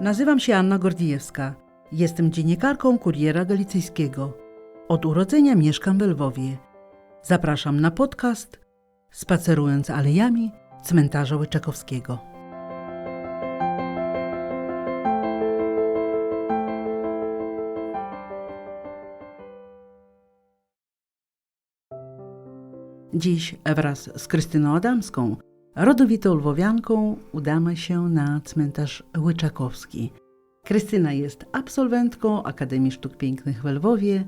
Nazywam się Anna Gordijewska. Jestem dziennikarką Kuriera Galicyjskiego. Od urodzenia mieszkam w Lwowie. Zapraszam na podcast Spacerując alejami cmentarza Łyczakowskiego. Dziś wraz z Krystyną Adamską, rodowitą lwowianką, udamy się na cmentarz Łyczakowski. Krystyna jest absolwentką Akademii Sztuk Pięknych w Lwowie,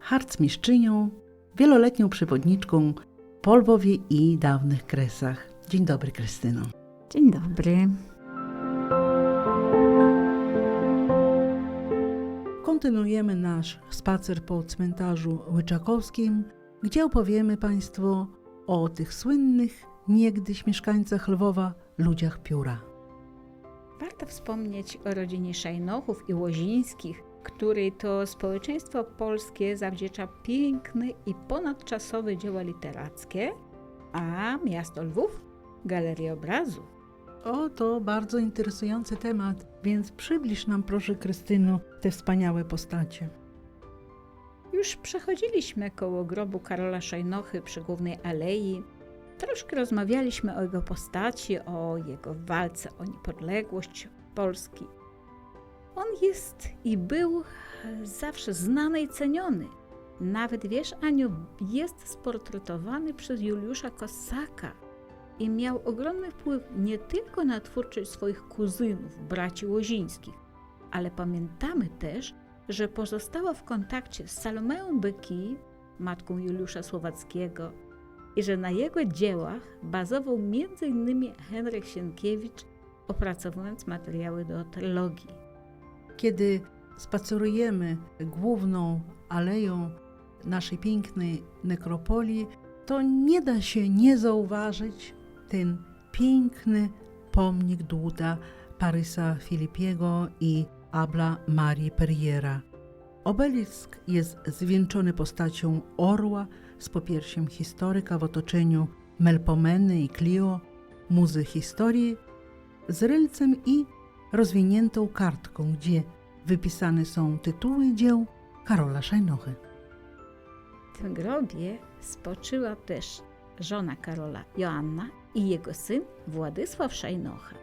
harcmistrzynią, wieloletnią przewodniczką po Lwowie i dawnych kresach. Dzień dobry, Krystyno. Dzień dobry. Kontynuujemy nasz spacer po cmentarzu Łyczakowskim, gdzie opowiemy Państwu o tych słynnych niegdyś mieszkańcach Lwowa ludziach pióra. Warto wspomnieć o rodzinie Szajnochów i Łozińskich, której to społeczeństwo polskie zawdzięcza piękne i ponadczasowe dzieła literackie, a miasto Lwów galerię obrazu. O, to bardzo interesujący temat, więc przybliż nam proszę Krystyno te wspaniałe postacie. Już przechodziliśmy koło grobu Karola Szajnochy przy głównej alei. Troszkę rozmawialiśmy o jego postaci, o jego walce o niepodległość Polski. On jest i był zawsze znany i ceniony. Nawet wiesz, Aniu, jest sportretowany przez Juliusza Kosaka i miał ogromny wpływ nie tylko na twórczość swoich kuzynów, braci Łozińskich, ale pamiętamy też, że pozostała w kontakcie z Salomeą Byki, matką Juliusza Słowackiego, i że na jego dziełach bazował m.in. Henryk Sienkiewicz, opracowując materiały do trylogii. Kiedy spacerujemy główną aleją naszej pięknej nekropolii, to nie da się nie zauważyć ten piękny pomnik dłuta Parysa Filipiego i Abla Marii Perriera. Obelisk jest zwieńczony postacią orła z popiersiem historyka w otoczeniu Melpomeny i Clio, muzy historii, z rylcem i rozwiniętą kartką, gdzie wypisane są tytuły dzieł Karola Szajnochy. W grobie spoczyła też żona Karola Joanna i jego syn Władysław Szajnocha,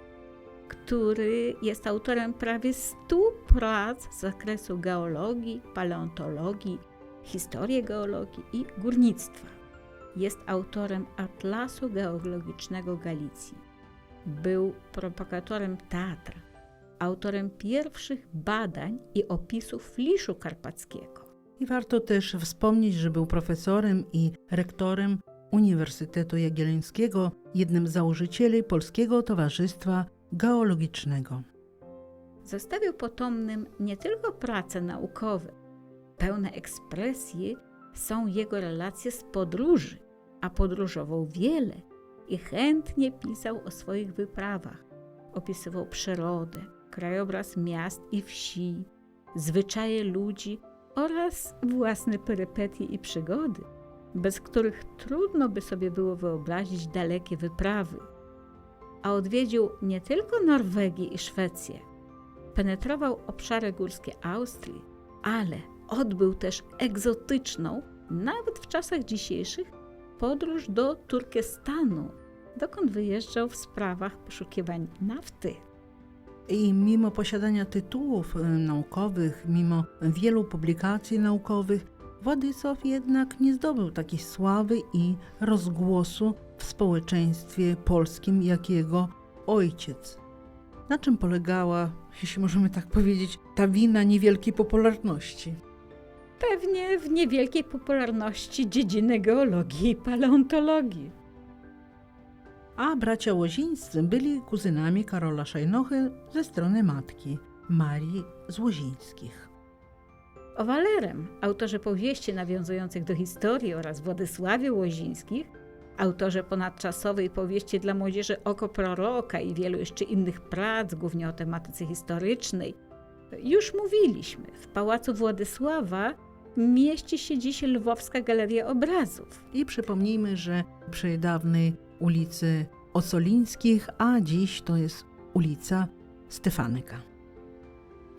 który jest autorem prawie 100 prac z zakresu geologii, paleontologii, historii geologii i górnictwa. Jest autorem Atlasu Geologicznego Galicji. Był propagatorem teatra, autorem pierwszych badań i opisów fliszu karpackiego. I warto też wspomnieć, że był profesorem i rektorem Uniwersytetu Jagiellońskiego, jednym z założycieli Polskiego Towarzystwa Geologicznego. Zostawił potomnym nie tylko prace naukowe, pełne ekspresji są jego relacje z podróży, a podróżował wiele i chętnie pisał o swoich wyprawach. Opisywał przyrodę, krajobraz miast i wsi, zwyczaje ludzi oraz własne perypetie i przygody, bez których trudno by sobie było wyobrazić dalekie wyprawy. A odwiedził nie tylko Norwegię i Szwecję, penetrował obszary górskie Austrii, ale odbył też egzotyczną, nawet w czasach dzisiejszych, podróż do Turkestanu, dokąd wyjeżdżał w sprawach poszukiwań nafty. I mimo posiadania tytułów y, naukowych, mimo wielu publikacji naukowych, Władysław jednak nie zdobył takiej sławy i rozgłosu w społeczeństwie polskim jak jego ojciec. Na czym polegała, jeśli możemy tak powiedzieć, ta wina niewielkiej popularności? Pewnie w niewielkiej popularności dziedziny geologii i paleontologii. A bracia Łozińscy byli kuzynami Karola Szajnochy ze strony matki, Marii z Łozińskich. O Walerem, autorze powieści nawiązujących do historii oraz Władysławie Łozińskich, autorze ponadczasowej powieści dla młodzieży Oko Proroka i wielu jeszcze innych prac, głównie o tematyce historycznej, już mówiliśmy. W Pałacu Władysława mieści się dziś Lwowska Galeria Obrazów. I przypomnijmy, że przy dawnej ulicy Osolińskich, a dziś to jest ulica Stefanyka.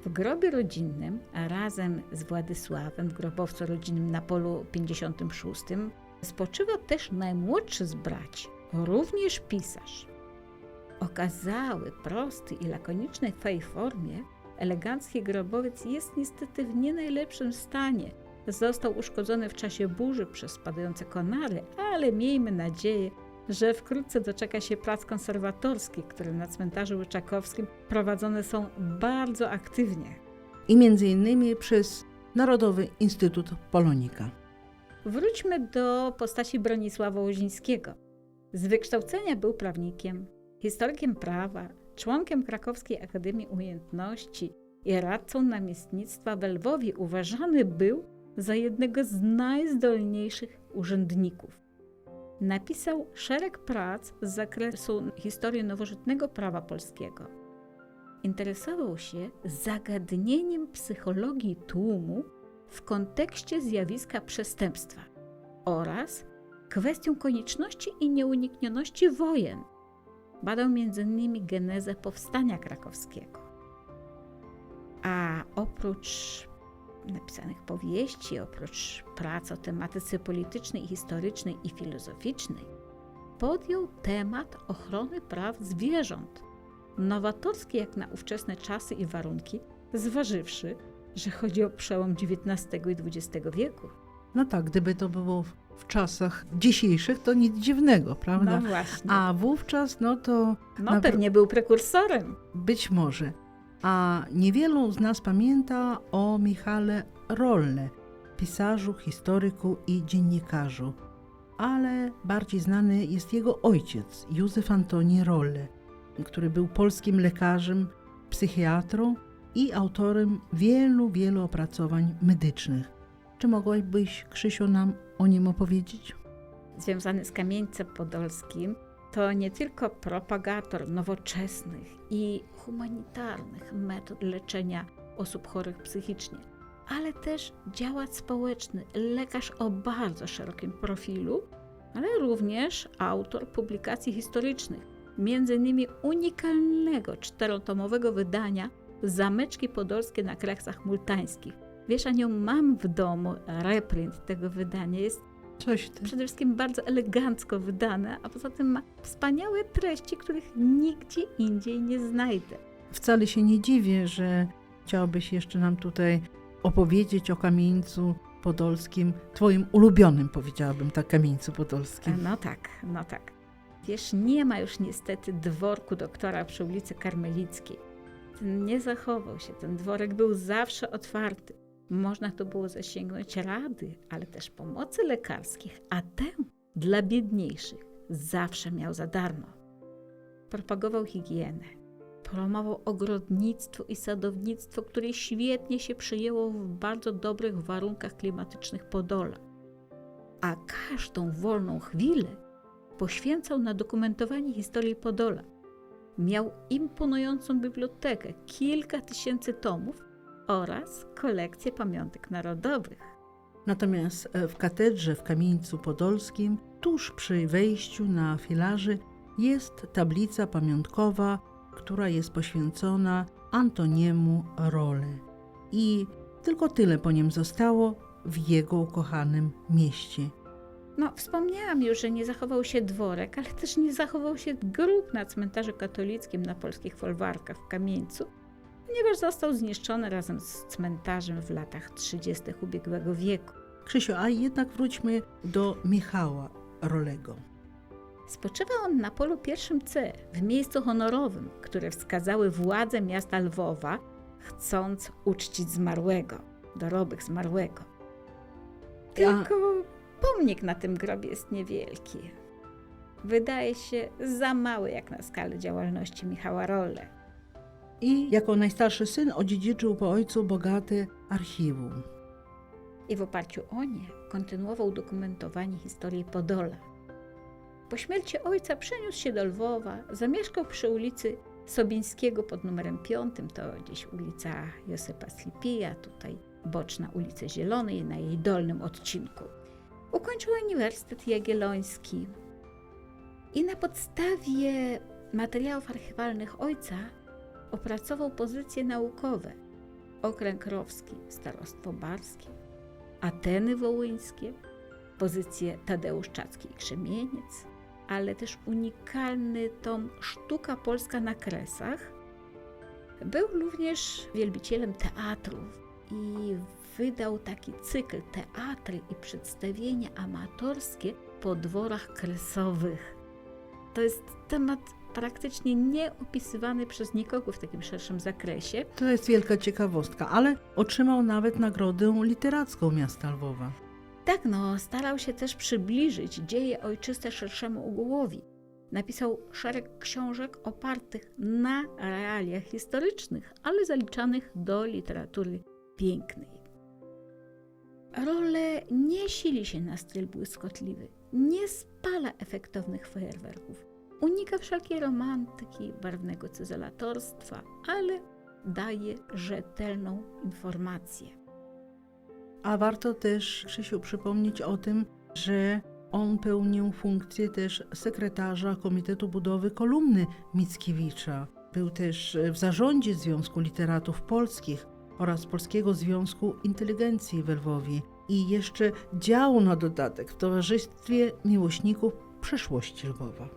W grobie rodzinnym, a razem z Władysławem w grobowcu rodzinnym na polu 56, spoczywa też najmłodszy z braci, również pisarz. Okazały, prosty i lakoniczny w tej formie, elegancki grobowiec jest niestety w nie najlepszym stanie. Został uszkodzony w czasie burzy przez spadające konary, ale miejmy nadzieję, że wkrótce doczeka się prac konserwatorskich, które na cmentarzu Łyczakowskim prowadzone są bardzo aktywnie. I między innymi przez Narodowy Instytut Polonika. Wróćmy do postaci Bronisława Łozińskiego. Z wykształcenia był prawnikiem, historykiem prawa, członkiem Krakowskiej Akademii Umiejętności i radcą namiestnictwa w Lwowie uważany był za jednego z najzdolniejszych urzędników. Napisał szereg prac z zakresu historii nowożytnego prawa polskiego. Interesował się zagadnieniem psychologii tłumu w kontekście zjawiska przestępstwa oraz kwestią konieczności i nieuniknioności wojen. Badał m.in. genezę powstania krakowskiego. A oprócz napisanych powieści, oprócz prac o tematyce politycznej, historycznej i filozoficznej, podjął temat ochrony praw zwierząt, nowatorski jak na ówczesne czasy i warunki, zważywszy, że chodzi o przełom XIX i XX wieku. No tak, gdyby to było w, czasach dzisiejszych, to nic dziwnego, prawda? No właśnie. A wówczas, no to no na- pewnie był prekursorem. być może. A niewielu z nas pamięta o Michale Rolle, pisarzu, historyku i dziennikarzu. Ale bardziej znany jest jego ojciec, Józef Antoni Rolle, który był polskim lekarzem, psychiatrą i autorem wielu, wielu opracowań medycznych. Czy mogłabyś, Krzysiu, nam o nim opowiedzieć? Związany z Kamieńcem Podolskim, to nie tylko propagator nowoczesnych i humanitarnych metod leczenia osób chorych psychicznie, ale też działacz społeczny, lekarz o bardzo szerokim profilu, ale również autor publikacji historycznych, m.in. unikalnego czterotomowego wydania Zameczki Podolskie na Kraksach Multańskich. Wiesz, Anią, mam w domu reprint tego wydania. Jest Coś ty. przede wszystkim bardzo elegancko wydane, a poza tym ma wspaniałe treści, których nigdzie indziej nie znajdę. Wcale się nie dziwię, że chciałbyś jeszcze nam tutaj opowiedzieć o kamieńcu podolskim, twoim ulubionym, powiedziałabym, tak, kamieńcu podolskim. No tak, no tak. Wiesz, nie ma już niestety dworku doktora przy ulicy Karmelickiej. Ten nie zachował się, ten dworek był zawsze otwarty. Można tu było zasięgnąć rady, ale też pomocy lekarskich, a tę dla biedniejszych zawsze miał za darmo. Propagował higienę, promował ogrodnictwo i sadownictwo, które świetnie się przyjęło w bardzo dobrych warunkach klimatycznych Podola. A każdą wolną chwilę poświęcał na dokumentowanie historii Podola. Miał imponującą bibliotekę, kilka tysięcy tomów oraz kolekcję pamiątek narodowych. Natomiast e, w katedrze w kamieńcu podolskim, tuż przy wejściu na filarzy, jest tablica pamiątkowa, która jest poświęcona Antoniemu Role. I tylko tyle po nim zostało w jego ukochanym mieście. No, wspomniałam już, że nie zachował się dworek, ale też nie zachował się grób na cmentarzu katolickim na polskich folwarkach w Kamieńcu, ponieważ został zniszczony razem z cmentarzem w latach 30. ubiegłego wieku. Krzysiu, a jednak wróćmy do Michała Rolego. Spoczywa on na polu pierwszym C, w miejscu honorowym, które wskazały władze miasta Lwowa, chcąc uczcić zmarłego, dorobek zmarłego. Tylko pomnik na tym grobie jest niewielki. Wydaje się za mały jak na skalę działalności Michała Rolle. I jako najstarszy syn odziedziczył po ojcu bogate archiwum. I w oparciu o nie kontynuował dokumentowanie historii Podola. Po śmierci ojca przeniósł się do Lwowa, zamieszkał przy ulicy Sobińskiego pod numerem 5, to gdzieś ulica Józefa Slipija, tutaj boczna ulica Zielonej na jej dolnym odcinku. Ukończył Uniwersytet Jagielloński i na podstawie materiałów archiwalnych ojca opracował pozycje naukowe okręg rowski, starostwo barskie, Ateny wołyńskie, pozycje Tadeusz Czacki i Krzemieniec, ale też unikalny tom Sztuka Polska na Kresach. Był również wielbicielem teatrów i wydał taki cykl teatry i przedstawienia amatorskie po dworach kresowych. To jest temat praktycznie nieopisywany przez nikogo w takim szerszym zakresie. To jest wielka ciekawostka, ale otrzymał nawet nagrodę literacką miasta Lwowa. Tak, no, starał się też przybliżyć dzieje ojczyste szerszemu ogółowi. Napisał szereg książek opartych na realiach historycznych, ale zaliczanych do literatury pięknej. Role nie sili się na styl błyskotliwy, nie spala efektownych fajerwerków, unika wszelkiej romantyki, barwnego cyzelatorstwa, ale daje rzetelną informację. A warto też, Krzysiu, przypomnieć o tym, że on pełnił funkcję też sekretarza Komitetu Budowy Kolumny Mickiewicza. Był też w zarządzie Związku Literatów Polskich oraz Polskiego Związku Inteligencji w Lwowie i jeszcze działał na dodatek w Towarzystwie Miłośników Przeszłości Lwowa.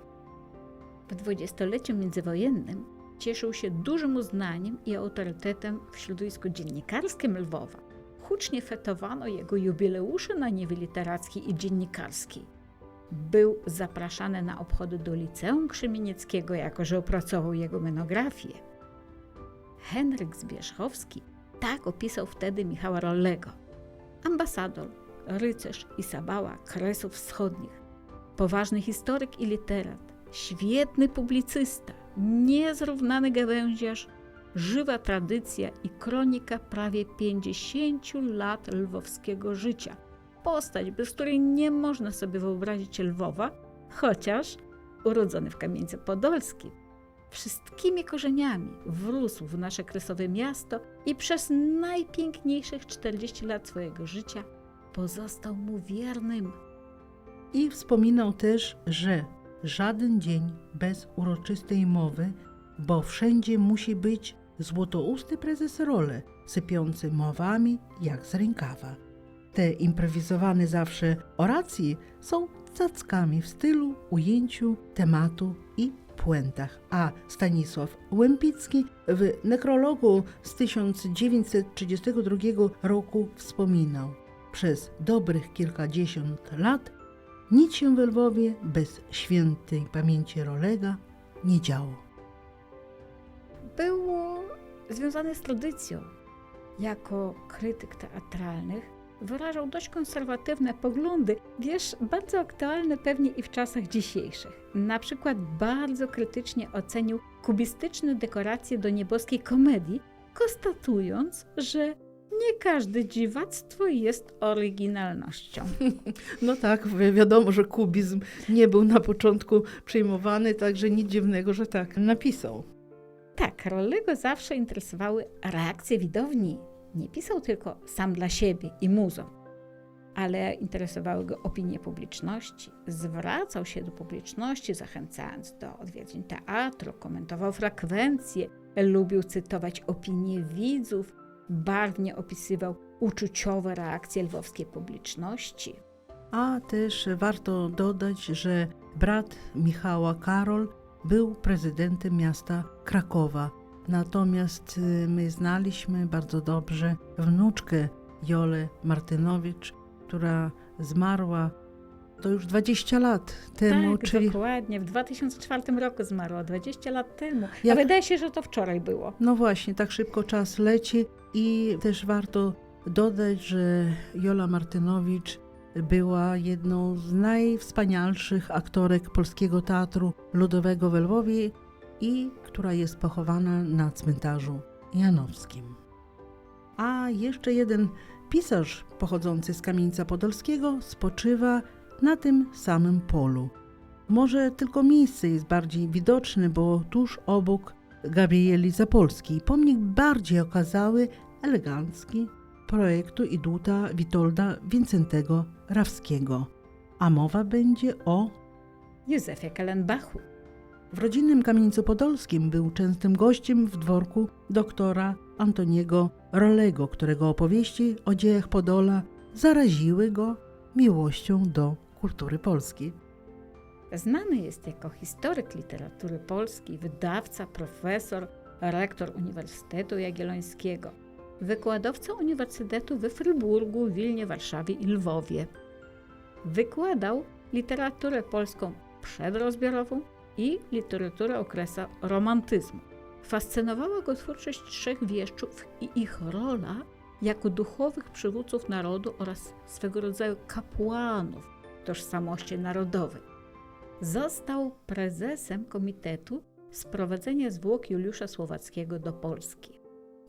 W dwudziestoleciu międzywojennym cieszył się dużym uznaniem i autorytetem w środowisku dziennikarskim Lwowa. Hucznie fetowano jego jubileusze na niwie literackiej i dziennikarskiej. Był zapraszany na obchody do Liceum Krzemienieckiego, jako że opracował jego monografię. Henryk Zbierzchowski tak opisał wtedy Michała Rollego. Ambasador, rycerz i sabała Kresów Wschodnich, poważny historyk i literat, świetny publicysta, niezrównany gawędziarz, żywa tradycja i kronika prawie 50 lat lwowskiego życia. Postać, bez której nie można sobie wyobrazić Lwowa, chociaż urodzony w Kamieńcu Podolskim. Wszystkimi korzeniami wrósł w nasze kresowe miasto i przez najpiękniejszych 40 lat swojego życia pozostał mu wiernym. I wspominał też, że żaden dzień bez uroczystej mowy, bo wszędzie musi być złotousty prezes Role, sypiący mowami jak z rękawa. Te improwizowane zawsze oracje są cackami w stylu, ujęciu, tematu i puentach, a Stanisław Łępicki w nekrologu z 1932 roku wspominał Przez dobrych kilkadziesiąt lat nic się we Lwowie bez świętej pamięci Rolega nie działo. Był związany z tradycją. Jako krytyk teatralnych wyrażał dość konserwatywne poglądy, wiesz, bardzo aktualne pewnie i w czasach dzisiejszych. Na przykład bardzo krytycznie ocenił kubistyczne dekoracje do nieboskiej komedii, konstatując, że nie każde dziwactwo jest oryginalnością. No tak, wi- wiadomo, że kubizm nie był na początku przyjmowany, także nic dziwnego, że tak napisał. Tak, Rollego zawsze interesowały reakcje widowni. Nie pisał tylko sam dla siebie i muzą, ale interesowały go opinie publiczności. Zwracał się do publiczności, zachęcając do odwiedzin teatru, komentował frekwencje, lubił cytować opinie widzów, barwnie opisywał uczuciowe reakcje lwowskiej publiczności. A też warto dodać, że brat Michała Karol był prezydentem miasta Krakowa. Natomiast y, my znaliśmy bardzo dobrze wnuczkę Jolę Martynowicz, która zmarła to już 20 lat temu, tak, czyli dokładnie. W 2004 roku zmarła, 20 lat temu. Jak- A wydaje się, że to wczoraj było. No właśnie, tak szybko czas leci i też warto dodać, że Jola Martynowicz była jedną z najwspanialszych aktorek Polskiego Teatru Ludowego w Lwowie i która jest pochowana na cmentarzu Janowskim. A jeszcze jeden pisarz pochodzący z Kamieńca Podolskiego spoczywa na tym samym polu. Może tylko miejsce jest bardziej widoczne, bo tuż obok Gabrieli Zapolskiej pomnik bardziej okazały, elegancki, projektu i dłuta Witolda Wincentego Rawskiego. A mowa będzie o Józefie Kellenbachu. W rodzinnym Kamieńcu Podolskim był częstym gościem w dworku doktora Antoniego Rolego, którego opowieści o dziejach Podola zaraziły go miłością do kultury polskiej. Znany jest jako historyk literatury polskiej, wydawca, profesor, rektor Uniwersytetu Jagiellońskiego, wykładowca Uniwersytetu we Fryburgu, Wilnie, Warszawie i Lwowie. Wykładał literaturę polską przedrozbiorową i literaturę okresu romantyzmu. Fascynowała go twórczość trzech wieszczów i ich rola jako duchowych przywódców narodu oraz swego rodzaju kapłanów tożsamości narodowej. Został prezesem Komitetu Sprowadzenia Zwłok Juliusza Słowackiego do Polski.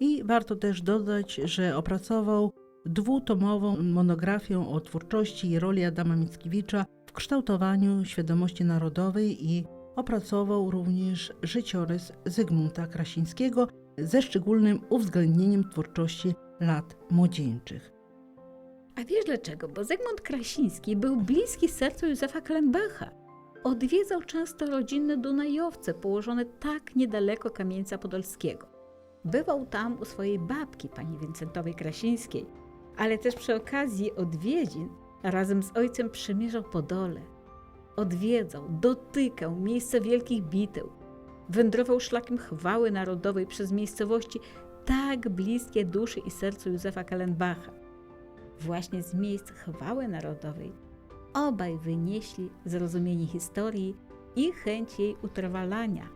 I warto też dodać, że opracował dwutomową monografię o twórczości i roli Adama Mickiewicza w kształtowaniu świadomości narodowej i opracował również życiorys Zygmunta Krasińskiego ze szczególnym uwzględnieniem twórczości lat młodzieńczych. A wiesz dlaczego? Bo Zygmunt Krasiński był bliski sercu Józefa Klembacha. Odwiedzał często rodzinne Dunajowce położone tak niedaleko Kamieńca Podolskiego. Bywał tam u swojej babki, pani Wincentowej Krasińskiej, ale też przy okazji odwiedzin razem z ojcem przemierzał Podole. Odwiedzał, dotykał miejsca wielkich bitew. Wędrował szlakiem chwały narodowej przez miejscowości tak bliskie duszy i sercu Józefa Kallenbacha. Właśnie z miejsc chwały narodowej obaj wynieśli zrozumienie historii i chęć jej utrwalania.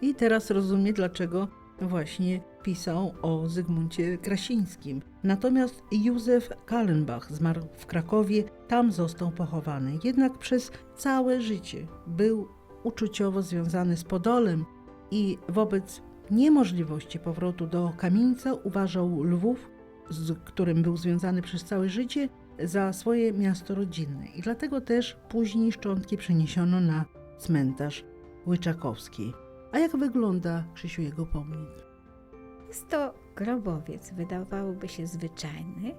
I teraz rozumie, dlaczego właśnie pisał o Zygmuncie Krasińskim. Natomiast Józef Kallenbach zmarł w Krakowie, tam został pochowany. Jednak przez całe życie był uczuciowo związany z Podolem i wobec niemożliwości powrotu do Kamieńca uważał Lwów, z którym był związany przez całe życie, za swoje miasto rodzinne. I dlatego też później szczątki przeniesiono na cmentarz Łyczakowski. A jak wygląda Krzysiu jego pomnik? Jest to grobowiec, wydawałoby się zwyczajny,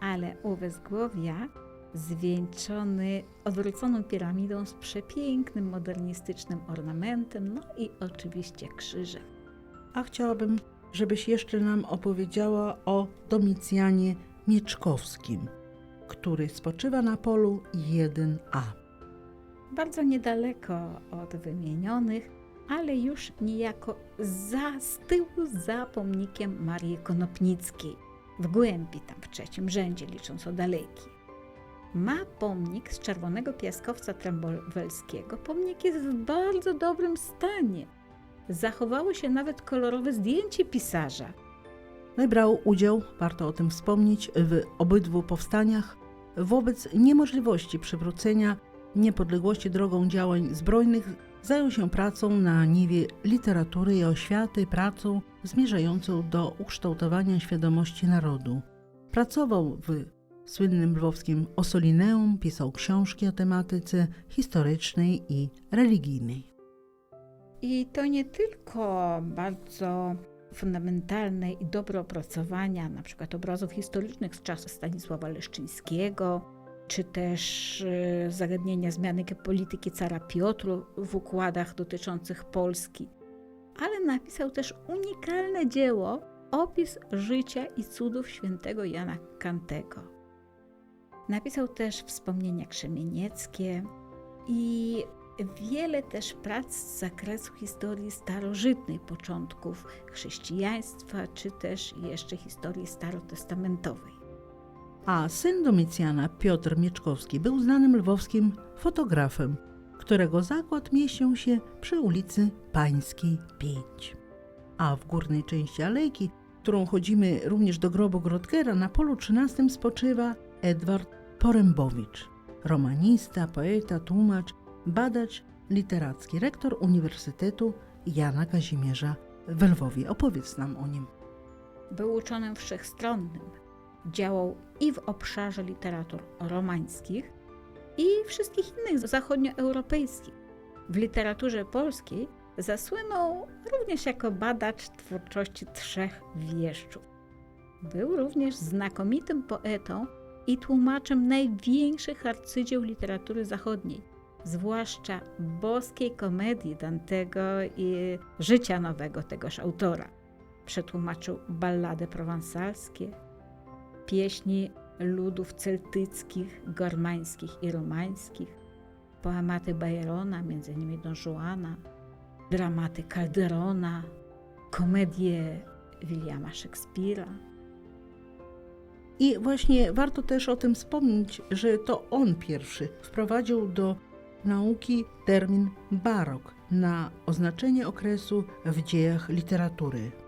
ale u wezgłowia zwieńczony odwróconą piramidą z przepięknym, modernistycznym ornamentem, no i oczywiście krzyżem. A chciałabym, żebyś jeszcze nam opowiedziała o Domicjanie Mieczkowskim, który spoczywa na polu 1A. Bardzo niedaleko od wymienionych, ale już niejako za, z tyłu za pomnikiem Marii Konopnickiej, w głębi tam w trzecim rzędzie, licząc od alejki. Ma pomnik z czerwonego piaskowca trambowelskiego. Pomnik jest w bardzo dobrym stanie. Zachowało się nawet kolorowe zdjęcie pisarza. Brał udział, warto o tym wspomnieć, w obydwu powstaniach wobec niemożliwości przywrócenia niepodległości drogą działań zbrojnych zajął się pracą na niwie literatury i oświaty, pracą zmierzającą do ukształtowania świadomości narodu. Pracował w słynnym lwowskim Osolineum, pisał książki o tematyce historycznej i religijnej. I to nie tylko bardzo fundamentalne i dobre opracowania, na przykład obrazów historycznych z czasu Stanisława Leszczyńskiego, czy też e, zagadnienia zmiany polityki cara Piotru w układach dotyczących Polski, ale napisał też unikalne dzieło Opis życia i cudów świętego Jana Kantego. Napisał też wspomnienia krzemienieckie i wiele też prac z zakresu historii starożytnej, początków chrześcijaństwa, czy też jeszcze historii starotestamentowej. A syn Domicjana, Piotr Mieczkowski, był znanym lwowskim fotografem, którego zakład mieścił się przy ulicy Pańskiej 5. A w górnej części alejki, którą chodzimy również do grobu Grodkera, na polu 13 spoczywa Edward Porębowicz, romanista, poeta, tłumacz, badacz literacki, rektor Uniwersytetu Jana Kazimierza w Lwowie. Opowiedz nam o nim. Był uczonym wszechstronnym. Działał i w obszarze literatur romańskich, i wszystkich innych zachodnioeuropejskich. W literaturze polskiej zasłynął również jako badacz twórczości trzech wieszczów. Był również znakomitym poetą i tłumaczem największych arcydzieł literatury zachodniej zwłaszcza boskiej komedii Dantego i życia nowego tegoż autora. Przetłumaczył ballady prowansalskie, pieśni ludów celtyckich, gormańskich i romańskich, poematy Byrona, m.in. Don Juana, dramaty Calderona, komedie Williama Szekspira. I właśnie warto też o tym wspomnieć, że to on pierwszy wprowadził do nauki termin barok na oznaczenie okresu w dziejach literatury.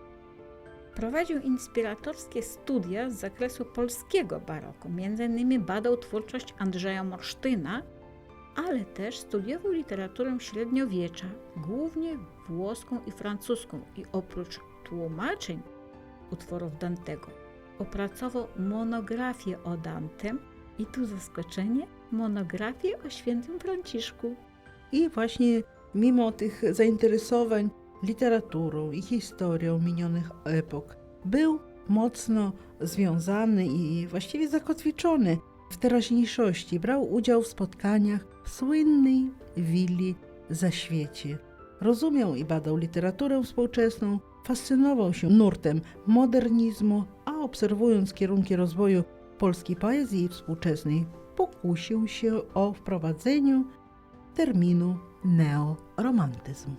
Prowadził inspiratorskie studia z zakresu polskiego baroku. Innymi badał twórczość Andrzeja Morsztyna, ale też studiował literaturę średniowiecza, głównie włoską i francuską i oprócz tłumaczeń utworów Dantego opracował monografię o Dantem i tu zaskoczenie, monografię o świętym Franciszku. I właśnie mimo tych zainteresowań literaturą i historią minionych epok, był mocno związany i właściwie zakotwiczony w teraźniejszości. Brał udział w spotkaniach w słynnej willi Zaświecie. Rozumiał i badał literaturę współczesną, fascynował się nurtem modernizmu, a obserwując kierunki rozwoju polskiej poezji współczesnej, pokusił się o wprowadzeniu terminu neoromantyzm.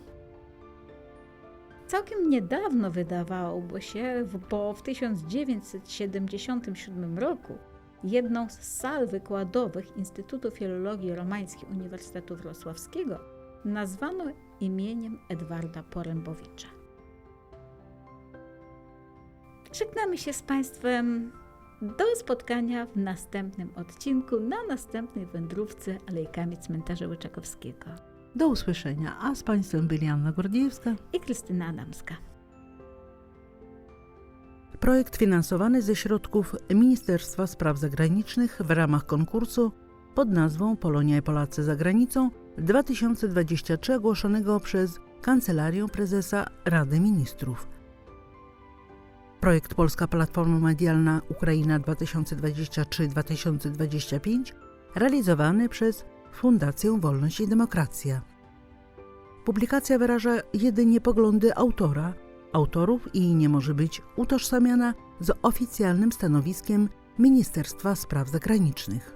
Całkiem niedawno wydawałoby się, bo w 1977 roku jedną z sal wykładowych Instytutu Filologii Romańskiej Uniwersytetu Wrocławskiego nazwano imieniem Edwarda Porębowicza. Żegnamy się z Państwem. Do spotkania w następnym odcinku na następnej wędrówce alejkami cmentarza Łyczakowskiego. Do usłyszenia, a z Państwem byli Anna Gordiewska. I Krystyna Adamska. Projekt finansowany ze środków Ministerstwa Spraw Zagranicznych w ramach konkursu pod nazwą Polonia i Polacy za granicą 2023 ogłoszonego przez Kancelarię Prezesa Rady Ministrów. Projekt Polska Platforma Medialna Ukraina 2023-2025 realizowany przez Fundację Wolność i Demokracja. Publikacja wyraża jedynie poglądy autora, autorów i nie może być utożsamiana z oficjalnym stanowiskiem Ministerstwa Spraw Zagranicznych.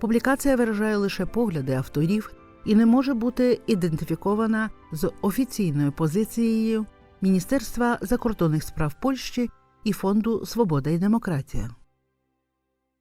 Публікація виражає лише погляди авторів і не може бути ідентифікована з офіційною позицією Міністерства закордонних справ Польщі і Фонду Свобода і демократія.